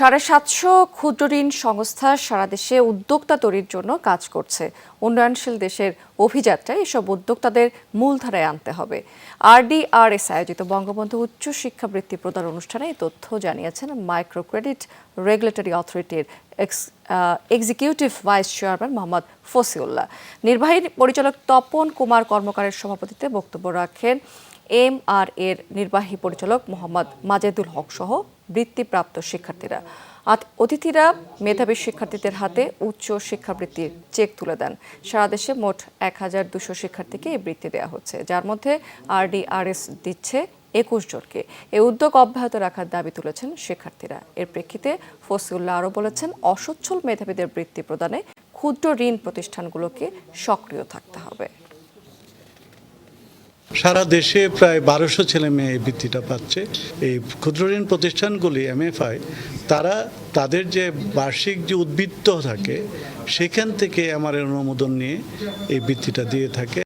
সাড়ে সাতশো ক্ষুদ্র ঋণ সংস্থা সারা দেশে উদ্যোক্তা তৈরির জন্য কাজ করছে। উন্নয়নশীল দেশের অভিযাত্রায় এসব উদ্যোক্তাদের মূলধারায় আনতে হবে। আরডিআরএস আয়োজিত বঙ্গবন্ধু উচ্চ শিক্ষা বৃত্তি প্রদান অনুষ্ঠানে এই তথ্য জানিয়েছেন মাইক্রো ক্রেডিট রেগুলেটরি অথরিটির executive vice chairman Mohammad Fasiullah. নির্বাহী পরিচালক তপন কুমার কর্মকারের সভাপতিত্বে বক্তব্য রাখেন এম আর এর নির্বাহী পরিচালক মোহাম্মদ মাজেদুল হক সহ বৃত্তিপ্রাপ্ত শিক্ষার্থীরা। অতিথিরা মেধাবী শিক্ষার্থীদের হাতে উচ্চ শিক্ষাবৃত্তির চেক তুলে দেন। সারা দেশে মোট এক হাজার দুশো শিক্ষার্থীকে এই বৃত্তি দেওয়া হচ্ছে, যার মধ্যে আরডিআরএস দিচ্ছে একুশ জনকে। এই উদ্যোগ অব্যাহত রাখার দাবি তুলেছেন শিক্ষার্থীরা। এর প্রেক্ষিতে ফসিউল্লাহ আরও বলেছেন, অসচ্ছল মেধাবীদের বৃত্তি প্রদানে ক্ষুদ্র ঋণ প্রতিষ্ঠানগুলোকে সক্রিয় থাকতে হবে। সারা দেশে প্রায় বারোশো ছেলে মেয়ে এই বৃত্তিটা পাচ্ছে। এই ক্ষুদ্র ঋণ প্রতিষ্ঠানগুলি এমএফআই তারা তাদের যে বার্ষিক যে উদ্বৃত্ত থাকে, সেখান থেকে আমার অনুমোদন নিয়ে এই বৃত্তিটা দিয়ে থাকে।